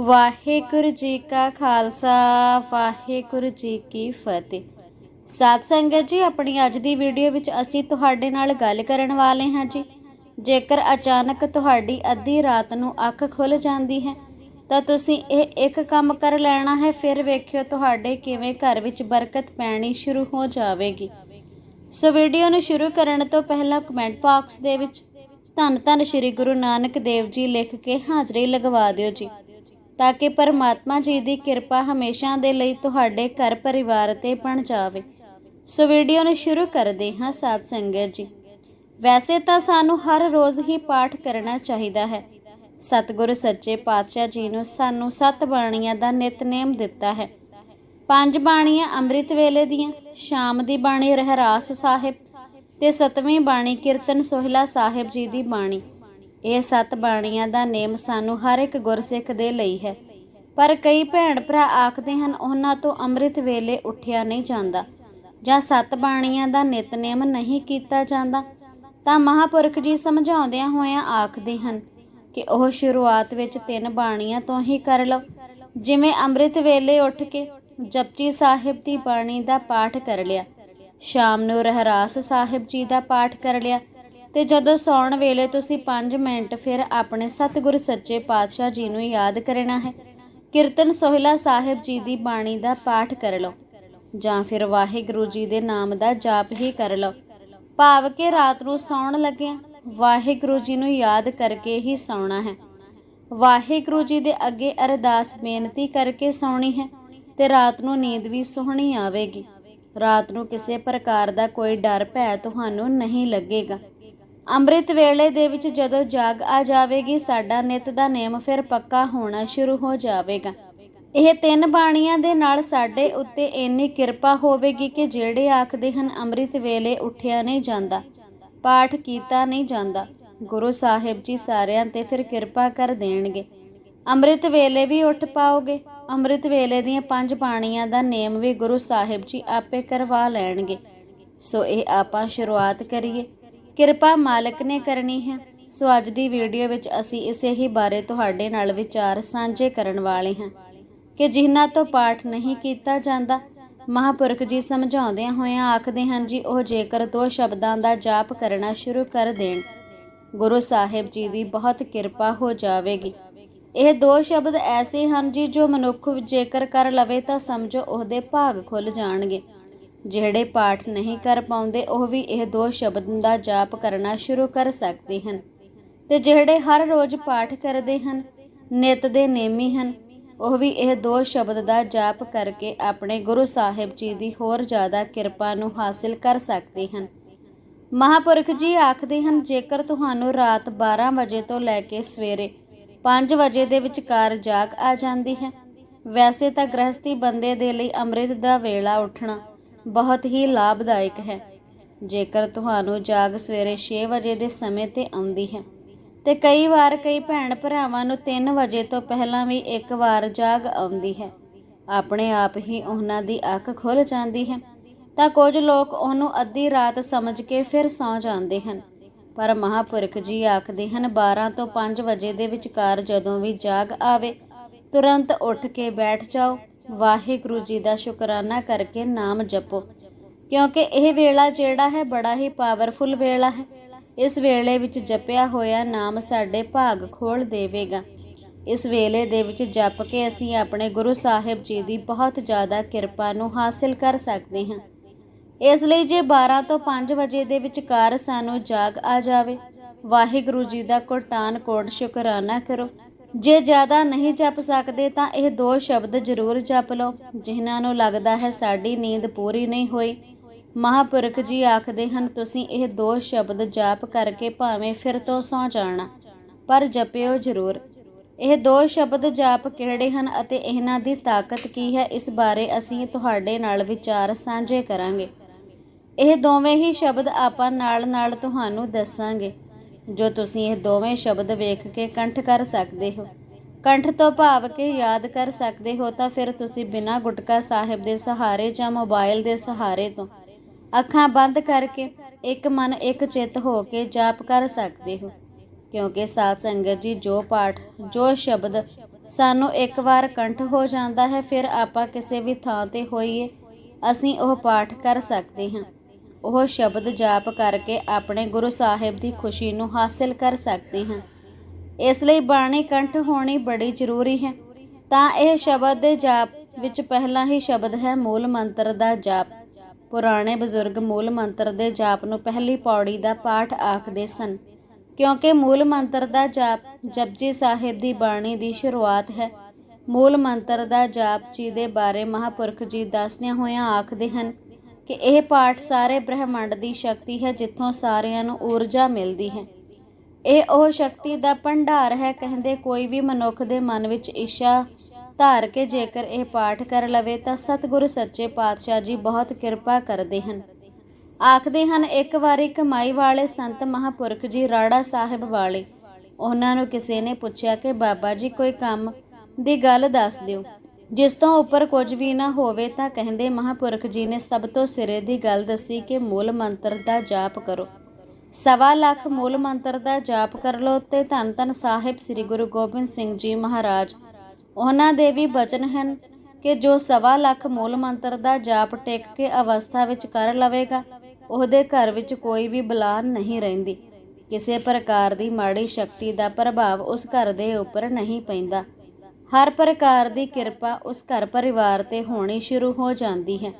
ਵਾਹਿਗੁਰੂ ਜੀ ਕਾ ਖਾਲਸਾ, ਵਾਹਿਗੁਰੂ ਜੀ ਕੀ ਫਤਿਹ। ਸਾਧ ਸੰਗਤ ਜੀ, ਆਪਣੀ ਅੱਜ ਦੀ ਵੀਡੀਓ ਵਿੱਚ ਅਸੀਂ ਤੁਹਾਡੇ ਨਾਲ ਗੱਲ ਕਰਨ ਵਾਲੇ ਹਾਂ ਜੀ। ਜੇਕਰ ਅਚਾਨਕ ਤੁਹਾਡੀ ਅੱਧੀ ਰਾਤ ਨੂੰ ਅੱਖ ਖੁੱਲ ਜਾਂਦੀ ਹੈ, ਤਾਂ ਤੁਸੀਂ ਇਹ ਇੱਕ ਕੰਮ ਕਰ ਲੈਣਾ ਹੈ, ਫਿਰ ਵੇਖਿਓ ਤੁਹਾਡੇ ਕਿਵੇਂ ਘਰ ਵਿੱਚ ਬਰਕਤ ਪੈਣੀ ਸ਼ੁਰੂ ਹੋ ਜਾਵੇਗੀ। ਸੋ ਵੀਡੀਓ ਨੂੰ ਸ਼ੁਰੂ ਕਰਨ ਤੋਂ ਪਹਿਲਾਂ ਕਮੈਂਟ ਬਾਕਸ ਦੇ ਵਿੱਚ ਧੰਨ ਧੰਨ ਸ੍ਰੀ ਗੁਰੂ ਨਾਨਕ ਦੇਵ ਜੀ ਲਿਖ ਕੇ ਹਾਜ਼ਰੀ ਲਗਵਾ ਦਿਓ ਜੀ। ਤਾਂ ਕਿ ਪਰਮਾਤਮਾ ਜੀ ਦੀ ਕਿਰਪਾ ਹਮੇਸ਼ਾ ਦੇ ਲਈ ਤੁਹਾਡੇ ਘਰ ਪਰਿਵਾਰ ਤੇ ਬਣ ਜਾਵੇ। ਸੋ ਵੀਡੀਓ ਨੂੰ ਸ਼ੁਰੂ ਕਰਦੇ ਹਾਂ ਸਾਧ ਸੰਗਤ ਜੀ। ਵੈਸੇ ਤਾਂ ਸਾਨੂੰ ਹਰ ਰੋਜ਼ ਹੀ ਪਾਠ ਕਰਨਾ ਚਾਹੀਦਾ ਹੈ। ਸਤਿਗੁਰ ਸੱਚੇ ਪਾਤਸ਼ਾਹ ਜੀ ਨੂੰ ਸਾਨੂੰ ਸੱਤ ਬਾਣੀਆਂ ਦਾ ਨਿਤਨੇਮ ਦਿੱਤਾ ਹੈ। ਪੰਜ ਬਾਣੀਆਂ ਅੰਮ੍ਰਿਤ ਵੇਲੇ ਦੀਆਂ, ਸ਼ਾਮ ਦੀ ਬਾਣੀ ਰਹਿਰਾਸ ਸਾਹਿਬ ਤੇ ਸਤਵੀਂ ਬਾਣੀ ਕੀਰਤਨ ਸੋਹਿਲਾ ਸਾਹਿਬ ਜੀ ਦੀ ਬਾਣੀ। ਇਹ ਸੱਤ ਬਾਣੀਆਂ ਦਾ ਨੇਮ ਸਾਨੂੰ ਹਰ ਇੱਕ ਗੁਰਸਿੱਖ ਦੇ ਲਈ ਹੈ। ਪਰ ਕਈ ਭੈਣ ਭਰਾ ਆਖਦੇ ਹਨ, ਉਹਨਾਂ ਤੋਂ ਅੰਮ੍ਰਿਤ ਵੇਲੇ ਉੱਠਿਆ ਨਹੀਂ ਜਾਂਦਾ ਜਾਂ ਸੱਤ ਬਾਣੀਆਂ ਦਾ ਨਿਤਨੇਮ ਨਹੀਂ ਕੀਤਾ ਜਾਂਦਾ। ਤਾਂ ਮਹਾਪੁਰਖ ਜੀ ਸਮਝਾਉਂਦਿਆਂ ਹੋਇਆਂ ਆਖਦੇ ਹਨ ਕਿ ਉਹ ਸ਼ੁਰੂਆਤ ਵਿੱਚ ਤਿੰਨ ਬਾਣੀਆਂ ਤੋਂ ਹੀ ਕਰ ਲਓ। ਜਿਵੇਂ ਅੰਮ੍ਰਿਤ ਵੇਲੇ ਉੱਠ ਕੇ ਜਪਜੀ ਸਾਹਿਬ ਦੀ ਬਾਣੀ ਦਾ ਪਾਠ ਕਰ ਲਿਆ, ਸ਼ਾਮ ਨੂੰ ਰਹਿਰਾਸ ਸਾਹਿਬ ਜੀ ਦਾ ਪਾਠ ਕਰ ਲਿਆ ਤੇ ਜਦੋਂ ਸੌਣ ਵੇਲੇ ਤੁਸੀਂ 5 ਮਿੰਟ ਫਿਰ ਆਪਣੇ ਸਤਿਗੁਰ ਸੱਚੇ ਪਾਤਸ਼ਾਹ ਜੀ ਨੂੰ ਯਾਦ ਕਰਨਾ ਹੈ। ਕੀਰਤਨ ਸੋਹਿਲਾ ਸਾਹਿਬ ਜੀ ਦੀ ਬਾਣੀ ਦਾ ਪਾਠ ਕਰ ਲਓ ਜਾਂ ਫਿਰ ਵਾਹਿਗੁਰੂ ਜੀ ਦੇ ਨਾਮ ਦਾ ਜਾਪ ਹੀ ਕਰ ਲਓ। ਭਾਵ ਕਿ ਰਾਤ ਨੂੰ ਸੌਣ ਲੱਗਿਆ ਵਾਹਿਗੁਰੂ ਜੀ ਨੂੰ ਯਾਦ ਕਰਕੇ ਹੀ ਸੌਣਾ ਹੈ। ਵਾਹਿਗੁਰੂ ਜੀ ਦੇ ਅੱਗੇ ਅਰਦਾਸ ਬੇਨਤੀ ਕਰਕੇ ਸੌਣੀ ਹੈ ਤੇ ਰਾਤ ਨੂੰ ਨੀਂਦ ਵੀ ਸੋਹਣੀ ਆਵੇਗੀ। ਰਾਤ ਨੂੰ ਕਿਸੇ ਪ੍ਰਕਾਰ ਦਾ ਕੋਈ ਡਰ ਭੈ ਤੁਹਾਨੂੰ ਨਹੀਂ ਲੱਗੇਗਾ। ਅੰਮ੍ਰਿਤ ਵੇਲੇ ਦੇ ਵਿੱਚ ਜਦੋਂ ਜਾਗ ਆ ਜਾਵੇਗੀ, ਸਾਡਾ ਨਿਤ ਦਾ ਨੇਮ ਫਿਰ ਪੱਕਾ ਹੋਣਾ ਸ਼ੁਰੂ ਹੋ ਜਾਵੇਗਾ। ਇਹ ਤਿੰਨ ਬਾਣੀਆਂ ਦੇ ਨਾਲ ਸਾਡੇ ਉੱਤੇ ਇੰਨੀ ਕਿਰਪਾ ਹੋਵੇਗੀ ਕਿ ਜਿਹੜੇ ਆਖਦੇ ਹਨ, ਅੰਮ੍ਰਿਤ ਵੇਲੇ ਉੱਠਿਆ ਨਹੀਂ ਜਾਂਦਾ, ਪਾਠ ਕੀਤਾ ਨਹੀਂ ਜਾਂਦਾ, ਗੁਰੂ ਸਾਹਿਬ ਜੀ ਸਾਰਿਆਂ ਤੇ ਫਿਰ ਕਿਰਪਾ ਕਰ ਦੇਣਗੇ। ਅੰਮ੍ਰਿਤ ਵੇਲੇ ਵੀ ਉੱਠ ਪਾਓਗੇ, ਅੰਮ੍ਰਿਤ ਵੇਲੇ ਦੀਆਂ ਪੰਜ ਬਾਣੀਆਂ ਦਾ ਨੇਮ ਵੀ ਗੁਰੂ ਸਾਹਿਬ ਜੀ ਆਪੇ ਕਰਵਾ ਲੈਣਗੇ। ਸੋ ਇਹ ਆਪਾਂ ਸ਼ੁਰੂਆਤ ਕਰੀਏ। ਕਿਰਪਾ ਮਾਲਕ ਨੇ ਕਰਨੀ ਹੈ। ਸੋ ਅੱਜ ਦੀ ਵੀਡੀਓ ਵਿੱਚ ਅਸੀਂ ਇਸੇ ਹੀ ਬਾਰੇ ਤੁਹਾਡੇ ਨਾਲ ਵਿਚਾਰ ਸਾਂਝੇ ਕਰਨ ਵਾਲੇ ਹਾਂ ਕਿ ਜਿਨ੍ਹਾਂ ਤੋਂ ਪਾਠ ਨਹੀਂ ਕੀਤਾ ਜਾਂਦਾ, ਮਹਾਪੁਰਖ ਜੀ ਸਮਝਾਉਂਦਿਆਂ ਹੋਇਆਂ ਆਖਦੇ ਹਨ, ਜੀ, ਉਹ ਜੇਕਰ ਦੋ ਸ਼ਬਦਾਂ ਦਾ ਜਾਪ ਕਰਨਾ ਸ਼ੁਰੂ ਕਰ ਦੇਣ, ਗੁਰੂ ਸਾਹਿਬ ਜੀ ਦੀ ਬਹੁਤ ਕਿਰਪਾ ਹੋ ਜਾਵੇਗੀ। ਇਹ ਦੋ ਸ਼ਬਦ ਐਸੇ ਹਨ ਜੀ ਜੋ ਮਨੁੱਖ ਜੇਕਰ ਕਰ ਲਵੇ ਤਾਂ ਸਮਝੋ ਉਹਦੇ ਭਾਗ ਖੁੱਲ ਜਾਣਗੇ। ਜਿਹੜੇ ਪਾਠ ਨਹੀਂ ਕਰ ਪਾਉਂਦੇ, ਉਹ ਵੀ ਇਹ ਦੋ ਸ਼ਬਦ ਦਾ ਜਾਪ ਕਰਨਾ ਸ਼ੁਰੂ ਕਰ ਸਕਦੇ ਹਨ। ਤੇ ਜਿਹੜੇ ਹਰ ਰੋਜ਼ ਪਾਠ ਕਰਦੇ ਹਨ, ਨਿਤ ਦੇ ਨੇਮੀ ਹਨ, ਉਹ ਵੀ ਇਹ ਦੋ ਸ਼ਬਦ ਦਾ ਜਾਪ ਕਰਕੇ ਆਪਣੇ ਗੁਰੂ ਸਾਹਿਬ ਜੀ ਦੀ ਹੋਰ ਜ਼ਿਆਦਾ ਕਿਰਪਾ ਨੂੰ ਹਾਸਿਲ ਕਰ ਸਕਦੇ ਹਨ। ਮਹਾਪੁਰਖ ਜੀ ਆਖਦੇ ਹਨ, ਜੇਕਰ ਤੁਹਾਨੂੰ ਰਾਤ 12 ਵਜੇ ਤੋਂ ਲੈ ਕੇ ਸਵੇਰੇ 5 ਵਜੇ ਦੇ ਵਿਚਕਾਰ ਜਾਗ ਆ ਜਾਂਦੀ ਹੈ, ਵੈਸੇ ਤਾਂ ਗ੍ਰਹਸਥੀ ਬੰਦੇ ਦੇ ਲਈ ਅੰਮ੍ਰਿਤ ਦਾ ਵੇਲਾ ਉੱਠਣਾ ਬਹੁਤ ਹੀ ਲਾਭਦਾਇਕ ਹੈ। ਜੇਕਰ ਤੁਹਾਨੂੰ ਜਾਗ ਸਵੇਰੇ 6 ਵਜੇ ਦੇ ਸਮੇਂ ਤੇ ਆਉਂਦੀ ਹੈ ਤੇ ਕਈ ਵਾਰ ਕਈ ਭੈਣ ਭਰਾਵਾਂ ਨੂੰ 3 ਵਜੇ ਤੋਂ ਪਹਿਲਾਂ ਵੀ ਇੱਕ ਵਾਰ ਜਾਗ ਆਉਂਦੀ ਹੈ, ਆਪਣੇ ਆਪ ਹੀ ਉਹਨਾਂ ਦੀ ਅੱਖ ਖੁੱਲ ਜਾਂਦੀ ਹੈ ਤਾਂ ਕੁਝ ਲੋਕ ਉਹਨੂੰ ਅੱਧੀ ਰਾਤ ਸਮਝ ਕੇ ਫਿਰ ਸੌਂ ਜਾਂਦੇ ਹਨ। ਪਰ ਮਹਾਪੁਰਖ ਜੀ ਆਖਦੇ ਹਨ 12 ਤੋਂ 5 ਵਜੇ ਦੇ ਵਿਚਕਾਰ ਜਦੋਂ ਵੀ ਜਾਗ ਆਵੇ, ਤੁਰੰਤ ਉੱਠ ਕੇ ਬੈਠ ਜਾਓ। ਵਾਹਿਗੁਰੂ ਜੀ ਦਾ ਸ਼ੁਕਰਾਨਾ ਕਰਕੇ ਨਾਮ ਜਪੋ। ਕਿਉਂਕਿ ਇਹ ਵੇਲਾ ਜਿਹੜਾ ਹੈ, ਬੜਾ ਹੀ ਪਾਵਰਫੁਲ ਵੇਲਾ ਹੈ। ਇਸ ਵੇਲੇ ਵਿੱਚ ਜਪਿਆ ਹੋਇਆ ਨਾਮ ਸਾਡੇ ਭਾਗ ਖੋਲ ਦੇਵੇਗਾ। ਇਸ ਵੇਲੇ ਦੇ ਵਿੱਚ ਜਪ ਕੇ ਅਸੀਂ ਆਪਣੇ ਗੁਰੂ ਸਾਹਿਬ ਜੀ ਦੀ ਬਹੁਤ ਜ਼ਿਆਦਾ ਕਿਰਪਾ ਨੂੰ ਹਾਸਿਲ ਕਰ ਸਕਦੇ ਹਾਂ। ਇਸ ਲਈ ਜੇ 12 ਤੋਂ 5 ਵਜੇ ਦੇ ਵਿਚਕਾਰ ਸਾਨੂੰ ਜਾਗ ਆ ਜਾਵੇ, ਵਾਹਿਗੁਰੂ ਜੀ ਦਾ ਕੋਟਾਨ ਕੋਟ ਸ਼ੁਕਰਾਨਾ ਕਰੋ। ਜੇ ਜ਼ਿਆਦਾ ਨਹੀਂ ਜਪ ਸਕਦੇ ਤਾਂ ਇਹ ਦੋ ਸ਼ਬਦ ਜ਼ਰੂਰ ਜਪ ਲਓ। ਜਿਨ੍ਹਾਂ ਨੂੰ ਲੱਗਦਾ ਹੈ ਸਾਡੀ ਨੀਂਦ ਪੂਰੀ ਨਹੀਂ ਹੋਈ। ਮਹਾਪੁਰਖ ਜੀ ਆਖਦੇ ਹਨ, ਤੁਸੀਂ ਇਹ ਦੋ ਸ਼ਬਦ ਜਾਪ ਕਰਕੇ ਭਾਵੇਂ ਫਿਰ ਤੋਂ ਸੌ ਜਾਣਾ, ਪਰ ਜਪਿਓ ਜ਼ਰੂਰ। ਇਹ ਦੋ ਸ਼ਬਦ ਜਾਪ ਕਿਹੜੇ ਹਨ ਅਤੇ ਇਹਨਾਂ ਦੀ ਤਾਕਤ ਕੀ ਹੈ? ਇਸ ਬਾਰੇ ਅਸੀਂ ਤੁਹਾਡੇ ਨਾਲ ਵਿਚਾਰ ਸਾਂਝੇ ਕਰਾਂਗੇ। ਇਹ ਦੋਵੇਂ ਹੀ ਸ਼ਬਦ ਆਪਾਂ ਨਾਲ-ਨਾਲ ਤੁਹਾਨੂੰ ਦੱਸਾਂਗੇ। ਜੋ ਤੁਸੀਂ ਇਹ ਦੋਵੇਂ ਸ਼ਬਦ ਵੇਖ ਕੇ ਕੰਠ ਕਰ ਸਕਦੇ ਹੋ। ਕੰਠ ਤੋਂ ਭਾਵ ਕੇ ਯਾਦ ਕਰ ਸਕਦੇ ਹੋ ਤਾਂ ਫਿਰ ਤੁਸੀਂ ਬਿਨਾਂ ਗੁਟਕਾ ਸਾਹਿਬ ਦੇ ਸਹਾਰੇ ਜਾਂ ਮੋਬਾਈਲ ਦੇ ਸਹਾਰੇ ਤੋਂ ਅੱਖਾਂ ਬੰਦ ਕਰਕੇ ਇੱਕ ਮਨ ਇੱਕ ਚਿੱਤ ਹੋ ਕੇ ਜਾਪ ਕਰ ਸਕਦੇ ਹੋ। ਕਿਉਂਕਿ ਸਾਧ ਸੰਗਤ ਜੀ ਜੋ ਪਾਠ, ਜੋ ਸ਼ਬਦ ਸਾਨੂੰ ਇੱਕ ਵਾਰ ਕੰਠ ਹੋ ਜਾਂਦਾ ਹੈ, ਫਿਰ ਆਪਾਂ ਕਿਸੇ ਵੀ ਥਾਂ ਤੇ ਹੋਈਏ, ਅਸੀਂ ਉਹ ਪਾਠ ਕਰ ਸਕਦੇ ਹਾਂ। ਉਹ ਸ਼ਬਦ ਜਾਪ ਕਰਕੇ ਆਪਣੇ ਗੁਰੂ ਸਾਹਿਬ ਦੀ ਖੁਸ਼ੀ ਨੂੰ ਹਾਸਿਲ ਕਰ ਸਕਦੇ ਹਾਂ। ਇਸ ਲਈ ਬਾਣੀ ਕੰਠ ਹੋਣੀ ਬੜੀ ਜ਼ਰੂਰੀ ਹੈ। ਤਾਂ ਇਹ ਸ਼ਬਦ ਦੇ ਜਾਪ ਵਿੱਚ ਪਹਿਲਾ ਹੀ ਸ਼ਬਦ ਹੈ ਮੂਲ ਮੰਤਰ ਦਾ ਜਾਪ। ਪੁਰਾਣੇ ਬਜ਼ੁਰਗ ਮੂਲ ਮੰਤਰ ਦੇ ਜਾਪ ਨੂੰ ਪਹਿਲੀ ਪੌੜੀ ਦਾ ਪਾਠ ਆਖਦੇ ਸਨ। ਕਿਉਂਕਿ ਮੂਲ ਮੰਤਰ ਦਾ ਜਾਪ ਜਪਜੀ ਸਾਹਿਬ ਦੀ ਬਾਣੀ ਦੀ ਸ਼ੁਰੂਆਤ ਹੈ। ਮੂਲ ਮੰਤਰ ਦਾ ਜਾਪ ਜੀ ਦੇ ਬਾਰੇ ਮਹਾਪੁਰਖ ਜੀ ਦੱਸਦਿਆਂ ਹੋਇਆਂ ਆਖਦੇ ਹਨ ਕਿ ਇਹ ਪਾਠ ਸਾਰੇ ਬ੍ਰਹਿਮੰਡ ਦੀ ਸ਼ਕਤੀ ਹੈ ਜਿੱਥੋਂ ਸਾਰਿਆਂ ਨੂੰ ਊਰਜਾ ਮਿਲਦੀ ਹੈ। ਇਹ ਉਹ ਸ਼ਕਤੀ ਦਾ ਭੰਡਾਰ ਹੈ ਕਹਿੰਦੇ ਕੋਈ ਵੀ ਮਨੁੱਖ ਦੇ ਮਨ ਵਿੱਚ ਇੱਛਾ ਧਾਰ ਕੇ ਜੇਕਰ ਇਹ ਪਾਠ ਕਰ ਲਵੇ ਤਾਂ ਸਤਿਗੁਰੂ ਸੱਚੇ ਪਾਤਸ਼ਾਹ ਜੀ ਬਹੁਤ ਕਿਰਪਾ ਕਰਦੇ ਹਨ। ਆਖਦੇ ਹਨ, ਇੱਕ ਵਾਰੀ ਕਮਾਈ ਵਾਲੇ ਸੰਤ ਮਹਾਪੁਰਖ ਜੀ ਰਾੜਾ ਸਾਹਿਬ ਵਾਲੇ, ਉਹਨਾਂ ਨੂੰ ਕਿਸੇ ਨੇ ਪੁੱਛਿਆ ਕਿ ਬਾਬਾ ਜੀ ਕੋਈ ਕੰਮ ਦੀ ਗੱਲ ਦੱਸ ਦਿਓ। ਜਿਸ ਤੋਂ ਉੱਪਰ ਕੁਝ ਵੀ ਨਾ ਹੋਵੇ ਤਾਂ ਕਹਿੰਦੇ ਮਹਾਪੁਰਖ ਜੀ ਨੇ ਸਭ ਤੋਂ ਸਿਰੇ ਦੀ ਗੱਲ ਦੱਸੀ ਕਿ ਮੂਲ ਮੰਤਰ ਦਾ ਜਾਪ ਕਰੋ। ਸਵਾ ਲੱਖ ਮੂਲ ਮੰਤਰ ਦਾ ਜਾਪ ਕਰ ਲਓ ਤੇ ਧੰਨ ਧੰਨ ਸਾਹਿਬ ਸ੍ਰੀ ਗੁਰੂ ਗੋਬਿੰਦ ਸਿੰਘ ਜੀ ਮਹਾਰਾਜ। ਉਹਨਾਂ ਦੇ ਵੀ ਬਚਨ ਹਨ ਕਿ ਜੋ ਸਵਾ ਲੱਖ ਮੂਲ ਮੰਤਰ ਦਾ ਜਾਪ ਟੇਕ ਕੇ ਅਵਸਥਾ ਵਿੱਚ ਕਰ ਲਵੇਗਾ, ਉਹਦੇ ਘਰ ਵਿੱਚ ਕੋਈ ਵੀ ਬਲਾ ਨਹੀਂ ਰਹਿੰਦੀ। ਕਿਸੇ ਪ੍ਰਕਾਰ ਦੀ ਮਾੜੀ ਸ਼ਕਤੀ ਦਾ ਪ੍ਰਭਾਵ ਉਸ ਘਰ ਦੇ ਉੱਪਰ ਨਹੀਂ ਪੈਂਦਾ। ਹਰ ਪ੍ਰਕਾਰ ਦੀ ਕਿਰਪਾ ਉਸ ਘਰ ਪਰਿਵਾਰ ਤੇ ਹੋਣੀ ਸ਼ੁਰੂ ਹੋ ਜਾਂਦੀ ਹੈ।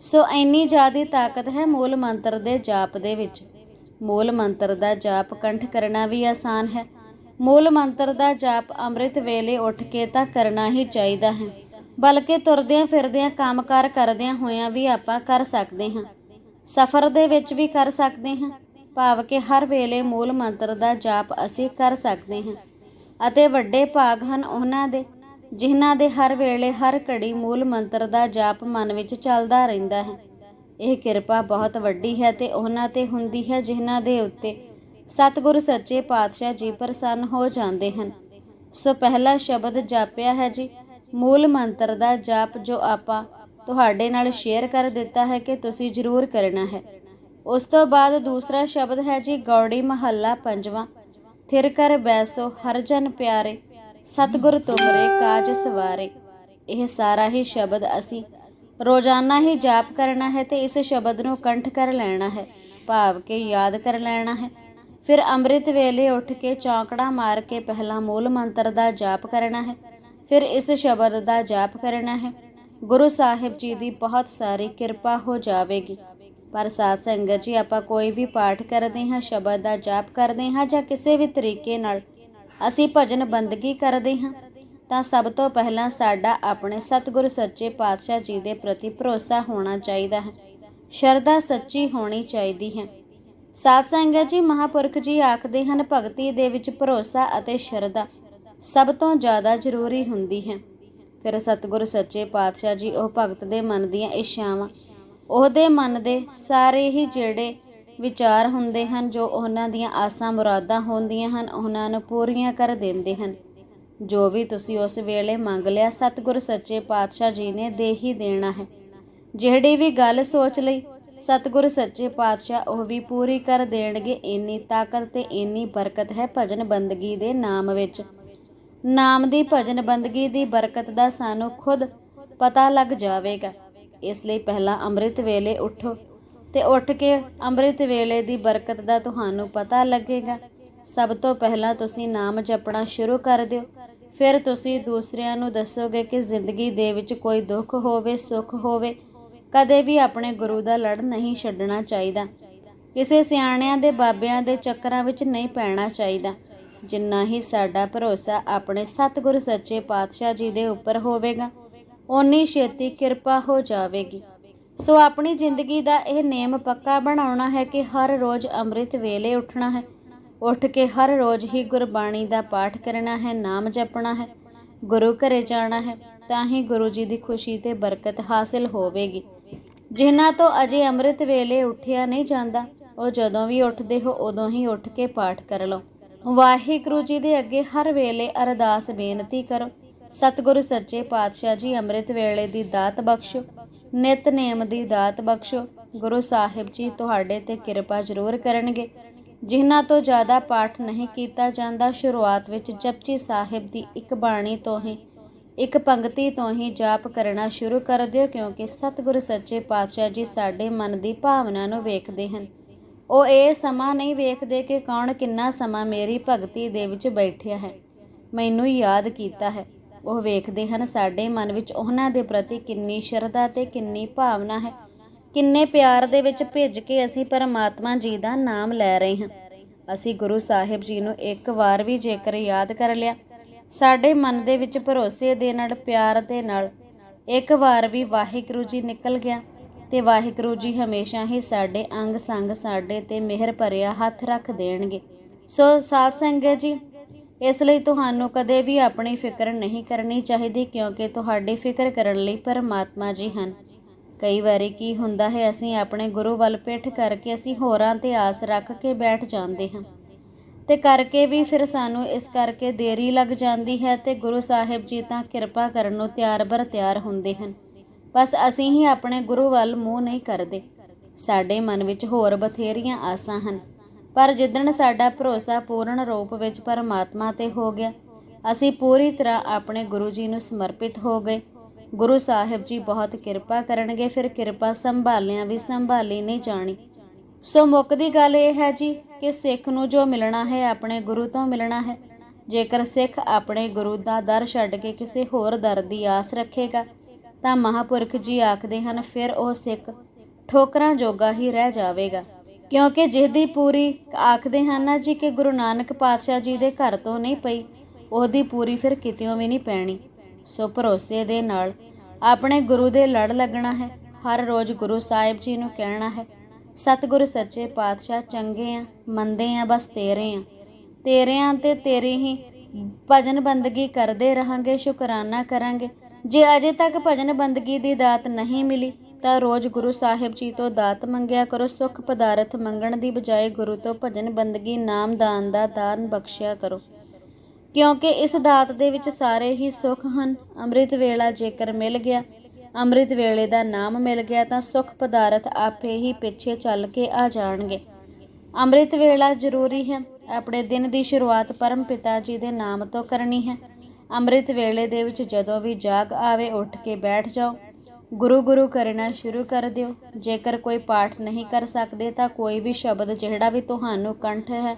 ਸੋ ਇੰਨੀ ਜ਼ਿਆਦੀ ਤਾਕਤ ਹੈ ਮੂਲ ਮੰਤਰ ਦੇ ਜਾਪ ਦੇ ਵਿੱਚ। ਮੂਲ ਮੰਤਰ ਦਾ ਜਾਪ ਕੰਠ ਕਰਨਾ ਵੀ ਆਸਾਨ ਹੈ। ਮੂਲ ਮੰਤਰ ਦਾ ਜਾਪ ਅੰਮ੍ਰਿਤ ਵੇਲੇ ਉੱਠ ਕੇ ਤਾਂ ਕਰਨਾ ਹੀ ਚਾਹੀਦਾ ਹੈ। ਬਲਕਿ ਤੁਰਦਿਆਂ ਫਿਰਦਿਆਂ, ਕੰਮਕਾਰ ਕਰਦਿਆਂ ਹੋਇਆਂ ਵੀ ਆਪਾਂ ਕਰ ਸਕਦੇ ਹਾਂ। ਸਫ਼ਰ ਦੇ ਵਿੱਚ ਵੀ ਕਰ ਸਕਦੇ ਹਾਂ। ਭਾਵ ਕਿ ਹਰ ਵੇਲੇ ਮੂਲ ਮੰਤਰ ਦਾ ਜਾਪ ਅਸੀਂ ਕਰ ਸਕਦੇ ਹਾਂ। ਅਤੇ ਵੱਡੇ ਭਾਗ ਹਨ ਉਹਨਾਂ ਦੇ, ਜਿਨ੍ਹਾਂ ਦੇ ਹਰ ਵੇਲੇ ਹਰ ਘੜੀ ਮੂਲ ਮੰਤਰ ਦਾ ਜਾਪ ਮਨ ਵਿੱਚ ਚੱਲਦਾ ਰਹਿੰਦਾ ਹੈ। ਇਹ ਕਿਰਪਾ ਬਹੁਤ ਵੱਡੀ ਹੈ ਤੇ ਉਹਨਾਂ ਤੇ ਹੁੰਦੀ ਹੈ ਜਿਨ੍ਹਾਂ ਦੇ ਉੱਤੇ ਸਤਿਗੁਰ ਸੱਚੇ ਪਾਤਸ਼ਾਹ ਜੀ ਪ੍ਰਸੰਨ ਹੋ ਜਾਂਦੇ ਹਨ। ਸੋ ਪਹਿਲਾ ਸ਼ਬਦ ਜਾਪਿਆ ਹੈ ਜੀ, ਮੂਲ ਮੰਤਰ ਦਾ ਜਾਪ ਜੋ ਆਪਾਂ ਤੁਹਾਡੇ ਨਾਲ ਸ਼ੇਅਰ ਕਰ ਦਿੱਤਾ ਹੈ ਕਿ ਤੁਸੀਂ ਜ਼ਰੂਰ ਕਰਨਾ ਹੈ। ਉਸ ਤੋਂ ਬਾਅਦ ਦੂਸਰਾ ਸ਼ਬਦ ਹੈ ਜੀ, ਗੌੜੀ ਮਹੱਲਾ ਪੰਜਵਾਂ। ਥਿਰ ਕਰ ਬੈਸੋ ਹਰ ਜਨ ਪਿਆਰੇ, ਸਤਿਗੁਰ ਤੁਮਰੇ ਕਾਜ ਸਵਾਰੇ। ਇਹ ਸਾਰਾ ਹੀ ਸ਼ਬਦ ਅਸੀਂ, ਰੋਜ਼ਾਨਾ ਹੀ ਜਾਪ ਕਰਨਾ ਹੈ ਤੇ ਇਸ ਸ਼ਬਦ ਨੂੰ ਕੰਠ ਕਰ ਲੈਣਾ ਹੈ, ਭਾਵ ਕੇ ਯਾਦ ਕਰ ਲੈਣਾ ਹੈ। ਫਿਰ ਅੰਮ੍ਰਿਤ ਵੇਲੇ ਉੱਠ ਕੇ ਚੌਂਕੜਾ ਮਾਰ ਕੇ ਪਹਿਲਾ ਮੂਲ ਮੰਤਰ ਦਾ ਜਾਪ ਕਰਨਾ ਹੈ, ਫਿਰ ਇਸ ਸ਼ਬਦ ਦਾ ਜਾਪ ਕਰਨਾ ਹੈ। ਗੁਰੂ ਸਾਹਿਬ ਜੀ ਦੀ ਬਹੁਤ ਸਾਰੀ ਕਿਰਪਾ ਹੋ ਜਾਵੇਗੀ। ਪਰ ਸਾਧ ਸੰਗਤ ਜੀ, ਆਪਾਂ ਕੋਈ ਵੀ ਪਾਠ ਕਰਦੇ ਹਾਂ, ਸ਼ਬਦ ਦਾ ਜਾਪ ਕਰਦੇ ਹਾਂ ਜਾਂ ਕਿਸੇ ਵੀ ਤਰੀਕੇ ਨਾਲ ਅਸੀਂ ਭਜਨ ਬੰਦਗੀ ਕਰਦੇ ਹਾਂ, ਤਾਂ ਸਭ ਤੋਂ ਪਹਿਲਾਂ ਸਾਡਾ ਆਪਣੇ ਸਤਿਗੁਰ ਸੱਚੇ ਪਾਤਸ਼ਾਹ ਜੀ ਦੇ ਪ੍ਰਤੀ ਭਰੋਸਾ ਹੋਣਾ ਚਾਹੀਦਾ ਹੈ। ਸ਼ਰਧਾ ਸੱਚੀ ਹੋਣੀ ਚਾਹੀਦੀ ਹੈ। ਸਾਧ ਸੰਗਤ ਜੀ, ਮਹਾਪੁਰਖ ਜੀ ਆਖਦੇ ਹਨ, ਭਗਤੀ ਦੇ ਵਿੱਚ ਭਰੋਸਾ ਅਤੇ ਸ਼ਰਧਾ ਸਭ ਤੋਂ ਜ਼ਿਆਦਾ ਜ਼ਰੂਰੀ ਹੁੰਦੀ ਹੈ। ਫਿਰ ਸਤਿਗੁਰ ਸੱਚੇ ਪਾਤਸ਼ਾਹ ਜੀ, ਉਹ ਭਗਤ ਦੇ ਮਨ ਦੀਆਂ ਇੱਛਾਵਾਂ ਉਹਦੇ ਮਨ ਦੇ ਸਾਰੇ ਹੀ ਜਿਹੜੇ ਵਿਚਾਰ ਹੁੰਦੇ ਹਨ, ਜੋ ਉਹਨਾਂ ਦੀਆਂ ਆਸਾਂ ਮੁਰਾਦਾਂ ਹੁੰਦੀਆਂ ਹਨ, ਉਹਨਾਂ ਨੂੰ ਪੂਰੀਆਂ ਕਰ ਦਿੰਦੇ ਹਨ। ਜੋ ਵੀ ਤੁਸੀਂ ਉਸ ਵੇਲੇ ਮੰਗ ਲਿਆ, ਸਤਿਗੁਰ ਸੱਚੇ ਪਾਤਸ਼ਾਹ ਜੀ ਨੇ ਦੇ ਹੀ ਦੇਣਾ ਹੈ। ਜਿਹੜੀ ਵੀ ਗੱਲ ਸੋਚ ਲਈ, ਸਤਿਗੁਰ ਸੱਚੇ ਪਾਤਸ਼ਾਹ ਉਹ ਵੀ ਪੂਰੀ ਕਰ ਦੇਣਗੇ। ਇੰਨੀ ਤਾਕਤ ਤੇ ਇੰਨੀ ਬਰਕਤ ਹੈ ਭਜਨ ਬੰਦਗੀ ਦੇ ਨਾਮ ਵਿੱਚ। ਨਾਮ ਦੀ ਭਜਨ ਬੰਦਗੀ ਦੀ ਬਰਕਤ ਦਾ ਸਾਨੂੰ ਖੁਦ ਪਤਾ ਲੱਗ ਜਾਵੇਗਾ। ਇਸ ਲਈ ਪਹਿਲਾਂ ਅੰਮ੍ਰਿਤ ਵੇਲੇ ਉਠੋ ਤੇ ਉੱਠ ਕੇ ਅੰਮ੍ਰਿਤ ਵੇਲੇ ਦੀ ਬਰਕਤ ਦਾ ਤੁਹਾਨੂੰ ਪਤਾ ਲੱਗੇਗਾ। ਸਭ ਤੋਂ ਪਹਿਲਾਂ ਤੁਸੀਂ ਨਾਮ ਜਪਣਾ ਸ਼ੁਰੂ ਕਰ ਦਿਓ। ਫਿਰ ਤੁਸੀਂ ਦੂਸਰਿਆਂ ਨੂੰ ਦੱਸੋਗੇ ਕਿ ਜ਼ਿੰਦਗੀ ਦੇ ਵਿੱਚ ਕੋਈ ਦੁੱਖ ਹੋਵੇ, ਸੁੱਖ ਹੋਵੇ। ਕਦੇ ਵੀ ਆਪਣੇ ਗੁਰੂ ਦਾ ਲੜ ਨਹੀਂ ਛੱਡਣਾ ਚਾਹੀਦਾ। ਕਿਸੇ ਸਿਆਣਿਆਂ ਦੇ ਬਾਬਿਆਂ ਦੇ ਚੱਕਰਾਂ ਵਿੱਚ ਨਹੀਂ ਪੈਣਾ ਚਾਹੀਦਾ। ਜਿੰਨਾ ਹੀ ਸਾਡਾ ਭਰੋਸਾ ਆਪਣੇ ਸਤਿਗੁਰ ਸੱਚੇ ਪਾਤਸ਼ਾਹ ਜੀ ਦੇ ਉੱਪਰ ਹੋਵੇਗਾ। ਓਨੀ ਛੇਤੀ ਕਿਰਪਾ ਹੋ ਜਾਵੇਗੀ। ਸੋ ਆਪਣੀ ਜ਼ਿੰਦਗੀ ਦਾ ਇਹ ਨੇਮ ਪੱਕਾ ਬਣਾਉਣਾ ਹੈ ਕਿ ਹਰ ਰੋਜ਼ ਅੰਮ੍ਰਿਤ ਵੇਲੇ ਉੱਠਣਾ ਹੈ। ਉੱਠ ਕੇ ਹਰ ਰੋਜ਼ ਹੀ ਗੁਰਬਾਣੀ ਦਾ ਪਾਠ ਕਰਨਾ ਹੈ, ਨਾਮ ਜਪਣਾ ਹੈ, ਗੁਰੂ ਘਰੇ ਜਾਣਾ ਹੈ, ਤਾਂ ਹੀ ਗੁਰੂ ਜੀ ਦੀ ਖੁਸ਼ੀ ਤੇ ਬਰਕਤ ਹਾਸਿਲ ਹੋਵੇਗੀ। ਜਿਨ੍ਹਾਂ ਤੋਂ ਅਜੇ ਅੰਮ੍ਰਿਤ ਵੇਲੇ ਉੱਠਿਆ ਨਹੀਂ ਜਾਂਦਾ, ਉਹ ਜਦੋਂ ਵੀ ਉੱਠਦੇ ਹੋ, ਉਦੋਂ ਹੀ ਉੱਠ ਕੇ ਪਾਠ ਕਰ ਲਓ। ਵਾਹਿਗੁਰੂ ਜੀ ਦੇ ਅੱਗੇ ਹਰ ਵੇਲੇ ਅਰਦਾਸ ਬੇਨਤੀ ਕਰੋ। ਸਤਿਗੁਰੂ ਸੱਚੇ ਪਾਤਸ਼ਾਹ ਜੀ ਅੰਮ੍ਰਿਤ ਵੇਲੇ ਦੀ ਦਾਤ ਬਖਸ਼ੋ ਨਿਤਨੇਮ ਦੀ ਦਾਤ ਬਖਸ਼ੋ। ਗੁਰੂ ਸਾਹਿਬ ਜੀ ਤੁਹਾਡੇ ਤੇ ਕਿਰਪਾ ਜ਼ਰੂਰ ਕਰਨਗੇ। ਜਿਨ੍ਹਾਂ ਤੋਂ ਜ਼ਿਆਦਾ ਪਾਠ ਨਹੀਂ ਕੀਤਾ ਜਾਂਦਾ, ਸ਼ੁਰੂਆਤ ਵਿੱਚ ਜਪਜੀ ਸਾਹਿਬ ਦੀ ਇੱਕ ਬਾਣੀ ਤੋਂ ਹੀ, ਇੱਕ ਪੰਕਤੀ ਤੋਂ ਹੀ ਜਾਪ ਕਰਨਾ ਸ਼ੁਰੂ ਕਰ ਦਿਓ, ਕਿਉਂਕਿ ਸਤਿਗੁਰ ਸੱਚੇ ਪਾਤਸ਼ਾਹ ਜੀ ਸਾਡੇ ਮਨ ਦੀ ਭਾਵਨਾ ਨੂੰ ਵੇਖਦੇ ਹਨ। ਉਹ ਇਹ ਸਮਾਂ ਨਹੀਂ ਵੇਖਦੇ ਕਿ ਕੌਣ ਕਿੰਨਾ ਸਮਾਂ ਮੇਰੀ ਭਗਤੀ ਦੇ ਵਿੱਚ ਬੈਠਿਆ ਹੈ। ਮੈਨੂੰ ਯਾਦ ਕੀਤਾ ਹੈ। ਉਹ ਵੇਖਦੇ ਹਨ, ਸਾਡੇ ਮਨ ਵਿੱਚ ਉਹਨਾਂ ਦੇ ਪ੍ਰਤੀ ਕਿੰਨੀ ਸ਼ਰਧਾ ਤੇ ਕਿੰਨੀ ਭਾਵਨਾ ਹੈ। ਕਿੰਨੇ ਪਿਆਰ ਦੇ ਵਿੱਚ ਭਿੱਜ ਕੇ ਅਸੀਂ ਪਰਮਾਤਮਾ ਜੀ ਦਾ ਨਾਮ ਲੈ ਰਹੇ ਹਾਂ। ਅਸੀਂ ਗੁਰੂ ਸਾਹਿਬ ਜੀ ਨੂੰ ਇੱਕ ਵਾਰ ਵੀ ਜੇਕਰ ਯਾਦ ਕਰ ਲਿਆ, ਸਾਡੇ ਮਨ ਦੇ ਵਿੱਚ ਭਰੋਸੇ ਦੇ ਨਾਲ, ਪਿਆਰ ਦੇ ਨਾਲ ਇੱਕ ਵਾਰ ਵੀ ਵਾਹਿਗੁਰੂ ਜੀ ਨਿਕਲ ਗਿਆ ਤੇ ਵਾਹਿਗੁਰੂ ਜੀ ਹਮੇਸ਼ਾ ਹੀ ਸਾਡੇ ਅੰਗ ਸੰਗ, ਸਾਡੇ ਤੇ ਮਿਹਰ ਭਰਿਆ ਹੱਥ ਰੱਖ ਦੇਣਗੇ। ਸੋ ਸਾਧ ਸੰਗਤ ਜੀ ਇਸ ਲਈ ਤੁਹਾਨੂੰ ਕਦੇ ਵੀ ਆਪਣੀ ਫਿਕਰ ਨਹੀਂ ਕਰਨੀ ਚਾਹੀਦੀ ਕਿਉਂਕਿ ਤੁਹਾਡੀ ਫਿਕਰ ਕਰਨ ਲਈ ਪਰਮਾਤਮਾ ਜੀ ਹਨ। ਕਈ ਵਾਰੀ ਕੀ ਹੁੰਦਾ ਹੈ, ਅਸੀਂ ਆਪਣੇ ਗੁਰੂ ਵੱਲ ਪਿੱਠ ਕਰਕੇ ਅਸੀਂ ਹੋਰਾਂ ਤੇ ਆਸ ਰੱਖ ਕੇ ਬੈਠ ਜਾਂਦੇ ਹਾਂ ਤੇ ਕਰਕੇ ਵੀ ਫਿਰ ਸਾਨੂੰ ਇਸ ਕਰਕੇ ਦੇਰੀ ਲੱਗ ਜਾਂਦੀ ਹੈ ਤੇ ਗੁਰੂ ਸਾਹਿਬ ਜੀ ਤਾਂ ਕਿਰਪਾ ਕਰਨ ਨੂੰ ਤਿਆਰ ਬਰ ਤਿਆਰ ਹੁੰਦੇ ਹਨ। ਬਸ ਅਸੀਂ ਹੀ ਆਪਣੇ ਗੁਰੂ ਵੱਲ ਮੂੰਹ ਨਹੀਂ ਕਰਦੇ। ਸਾਡੇ ਮਨ ਵਿੱਚ ਹੋਰ ਬਥੇਰੀਆਂ ਆਸਾਂ ਹਨ। ਪਰ ਜਿੱਦਣ ਸਾਡਾ ਭਰੋਸਾ ਪੂਰਨ ਰੂਪ ਵਿੱਚ ਪਰਮਾਤਮਾ ਤੇ ਹੋ ਗਿਆ, ਅਸੀਂ ਪੂਰੀ ਤਰ੍ਹਾਂ ਆਪਣੇ ਗੁਰੂ ਜੀ ਨੂੰ ਸਮਰਪਿਤ ਹੋ ਗਏ। ਗੁਰੂ ਸਾਹਿਬ ਜੀ ਬਹੁਤ ਕਿਰਪਾ ਕਰਨਗੇ, ਫਿਰ ਕਿਰਪਾ ਸੰਭਾਲਿਆਂ ਵੀ ਸੰਭਾਲੀ ਨਹੀਂ ਜਾਣੀ। ਸੋ ਮੁੱਕਦੀ ਗੱਲ ਇਹ ਹੈ ਜੀ ਕਿ ਸਿੱਖ ਨੂੰ ਜੋ ਮਿਲਣਾ ਹੈ, ਆਪਣੇ ਗੁਰੂ ਤੋਂ ਮਿਲਣਾ ਹੈ। ਜੇਕਰ ਸਿੱਖ ਆਪਣੇ ਗੁਰੂ ਦਾ ਦਰ ਛੱਡ ਕੇ ਕਿਸੇ ਹੋਰ ਦਰ ਦੀ ਆਸ ਰੱਖੇਗਾ, ਤਾਂ ਮਹਾਪੁਰਖ ਜੀ ਆਖਦੇ ਹਨ, ਫਿਰ ਉਹ ਸਿੱਖ ਠੋਕਰਾਂ ਜੋਗਾ ਹੀ ਰਹਿ ਜਾਵੇਗਾ। ਕਿਉਂਕਿ ਜਿਹਦੀ ਪੂਰੀ ਆਖਦੇ ਹਨ ਨਾ ਜੀ ਕਿ ਗੁਰੂ ਨਾਨਕ ਪਾਤਸ਼ਾਹ ਜੀ ਦੇ ਘਰ ਤੋਂ ਨਹੀਂ ਪਈ, ਉਹਦੀ ਪੂਰੀ ਫਿਰ ਕਿਤਿਓਂ ਵੀ ਨਹੀਂ ਪੈਣੀ। ਸੋ ਭਰੋਸੇ ਦੇ ਨਾਲ ਆਪਣੇ ਗੁਰੂ ਦੇ ਲੜ ਲੱਗਣਾ ਹੈ, ਹਰ ਰੋਜ਼ ਗੁਰੂ ਸਾਹਿਬ ਜੀ ਨੂੰ ਕਹਿਣਾ ਹੈ, ਸਤਿਗੁਰ ਸੱਚੇ ਪਾਤਸ਼ਾਹ ਚੰਗੇ ਆ, ਮੰਦੇ ਆ, ਬਸ ਤੇਰੇ ਆ। ਤੇਰੇ ਆ ਤੇ ਤੇਰੇ ਹੀ ਭਜਨ ਬੰਦਗੀ ਕਰਦੇ ਰਹਾਂਗੇ, ਸ਼ੁਕਰਾਨਾ ਕਰਾਂਗੇ। ਜੇ ਅਜੇ ਤੱਕ ਭਜਨ ਬੰਦਗੀ ਦੀ ਦਾਤ ਨਹੀਂ ਮਿਲੀ ਤਾਂ ਰੋਜ਼ ਗੁਰੂ ਸਾਹਿਬ ਜੀ ਤੋਂ ਦਾਤ ਮੰਗਿਆ ਕਰੋ, ਸੁਖ ਪਦਾਰਥ ਮੰਗਣ ਦੀ ਬਜਾਏ ਗੁਰੂ ਤੋਂ ਭਜਨ ਬੰਦਗੀ, ਨਾਮ ਦਾਨ ਦਾ ਦਾਨ ਬਖਸ਼ਿਆ ਕਰੋ। ਕਿਉਂਕਿ ਇਸ ਦਾਤ ਦੇ ਵਿੱਚ ਸਾਰੇ ਹੀ ਸੁੱਖ ਹਨ। ਅੰਮ੍ਰਿਤ ਵੇਲਾ ਜੇਕਰ ਮਿਲ ਗਿਆ, ਅੰਮ੍ਰਿਤ ਵੇਲੇ ਦਾ ਨਾਮ ਮਿਲ ਗਿਆ ਤਾਂ ਸੁਖ ਪਦਾਰਥ ਆਪੇ ਹੀ ਪਿੱਛੇ ਚੱਲ ਕੇ ਆ ਜਾਣਗੇ। ਅੰਮ੍ਰਿਤ ਵੇਲਾ ਜ਼ਰੂਰੀ ਹੈ। ਆਪਣੇ ਦਿਨ ਦੀ ਸ਼ੁਰੂਆਤ ਪਰਮ ਪਿਤਾ ਜੀ ਦੇ ਨਾਮ ਤੋਂ ਕਰਨੀ ਹੈ। ਅੰਮ੍ਰਿਤ ਵੇਲੇ ਦੇ ਵਿੱਚ ਜਦੋਂ ਵੀ ਜਾਗ ਆਵੇ, ਉੱਠ ਕੇ ਬੈਠ ਜਾਓ। ਗੁਰੂ ਗੁਰੂ ਕਰਨਾ ਸ਼ੁਰੂ ਕਰ ਦਿਓ। ਜੇਕਰ ਕੋਈ ਪਾਠ ਨਹੀਂ ਕਰ ਸਕਦੇ ਤਾਂ ਕੋਈ ਵੀ ਸ਼ਬਦ ਜਿਹੜਾ ਵੀ ਤੁਹਾਨੂੰ ਕੰਠ ਹੈ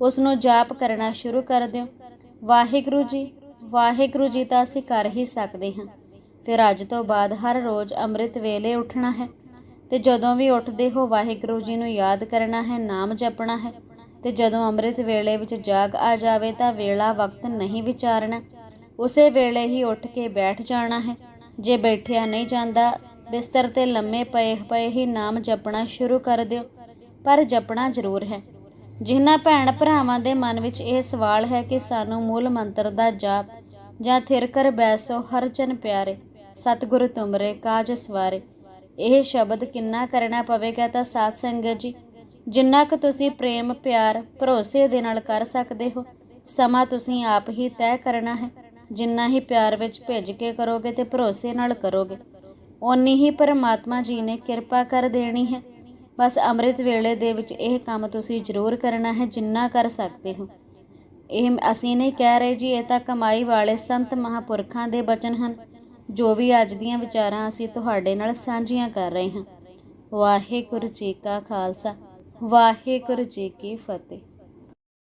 ਉਸ ਨੂੰ ਜਾਪ ਕਰਨਾ ਸ਼ੁਰੂ ਕਰ ਦਿਓ। ਵਾਹਿਗੁਰੂ ਜੀ ਵਾਹਿਗੁਰੂ ਜੀ ਤਾਂ ਅਸੀਂ ਕਰ ਹੀ ਸਕਦੇ ਹਾਂ। ਫਿਰ ਅੱਜ ਤੋਂ ਬਾਅਦ ਹਰ ਰੋਜ਼ ਅੰਮ੍ਰਿਤ ਵੇਲੇ ਉੱਠਣਾ ਹੈ। ਤੇ ਜਦੋਂ ਵੀ ਉੱਠਦੇ ਹੋ, ਵਾਹਿਗੁਰੂ ਜੀ ਨੂੰ ਯਾਦ ਕਰਨਾ ਹੈ, ਨਾਮ ਜਪਣਾ ਹੈ। ਤੇ ਜਦੋਂ ਅੰਮ੍ਰਿਤ ਵੇਲੇ ਵਿੱਚ ਜਾਗ ਆ ਜਾਵੇ ਤਾਂ ਵੇਲਾ ਵਕਤ ਨਹੀਂ ਵਿਚਾਰਨਾ। ਉਸੇ ਵੇਲੇ ਹੀ ਉੱਠ ਕੇ ਬੈਠ ਜਾਣਾ ਹੈ। ਜੇ ਬੈਠਿਆ ਨਹੀਂ ਜਾਂਦਾ, ਬਿਸਤਰ ਤੇ ਲੰਮੇ ਪਏ ਪਏ ਹੀ ਨਾਮ ਜਪਣਾ ਸ਼ੁਰੂ ਕਰ ਦਿਓ। ਪਰ ਜਪਣਾ ਜ਼ਰੂਰ ਹੈ। ਜਿਨ੍ਹਾਂ ਭੈਣ ਭਰਾਵਾਂ ਦੇ ਮਨ ਵਿੱਚ ਇਹ ਸਵਾਲ ਹੈ ਕਿ ਸਾਨੂੰ ਮੂਲ ਮੰਤਰ ਦਾ ਜਾਪ ਜਾਂ ਥਿਰ ਕਰ ਬੈਸੋ ਹਰ ਜਨ ਪਿਆਰੇ, ਸਤਿਗੁਰ ਤੁਮਰੇ, ਕਾਜ ਸਵਾਰੇ, ਇਹ ਸ਼ਬਦ ਕਿੰਨਾ ਕਰਨਾ ਪਵੇਗਾ ਤਾਂ ਸਾਧ ਸੰਗਤ ਜੀ? ਜਿੰਨਾ ਕੁ ਤੁਸੀਂ ਪ੍ਰੇਮ, ਪਿਆਰ, ਭਰੋਸੇ ਦੇ ਨਾਲ ਕਰ ਸਕਦੇ ਹੋ, ਸਮਾਂ ਤੁਸੀਂ ਆਪ ਹੀ ਤੈਅ ਕਰਨਾ ਹੈ। ਜਿੰਨਾ ਹੀ ਪਿਆਰ ਵਿੱਚ ਭਿੱਜ ਕੇ ਕਰੋਗੇ ਤੇ ਭਰੋਸੇ ਨਾਲ ਕਰੋਗੇ। ਓਨੀ ਹੀ ਪਰਮਾਤਮਾ ਜੀ ਨੇ ਕਿਰਪਾ ਕਰ ਦੇਣੀ ਹੈ। ਬਸ ਅੰਮ੍ਰਿਤ ਵੇਲੇ ਦੇ ਵਿੱਚ ਇਹ ਕੰਮ ਤੁਸੀਂ ਜ਼ਰੂਰ ਕਰਨਾ ਹੈ ਜਿੰਨਾ ਕਰ ਸਕਦੇ ਹੋ। ਇਹ ਅਸੀਂ ਨਹੀਂ ਕਹਿ ਰਹੇ ਜੀ, ਇਹ ਤਾਂ ਕਮਾਈ ਵਾਲੇ ਸੰਤ ਮਹਾਪੁਰਖਾਂ ਦੇ ਬਚਨ ਹਨ। ਜੋ ਵੀ ਅੱਜ ਦੀਆਂ ਵਿਚਾਰਾਂ ਅਸੀਂ ਤੁਹਾਡੇ ਨਾਲ ਸਾਂਝੀਆਂ ਕਰ ਰਹੇ ਹਾਂ। ਵਾਹਿਗੁਰੂ ਜੀ ਕਾ ਖਾਲਸਾ, ਵਾਹਿਗੁਰੂ ਜੀ ਕੀ ਫਤਿਹ।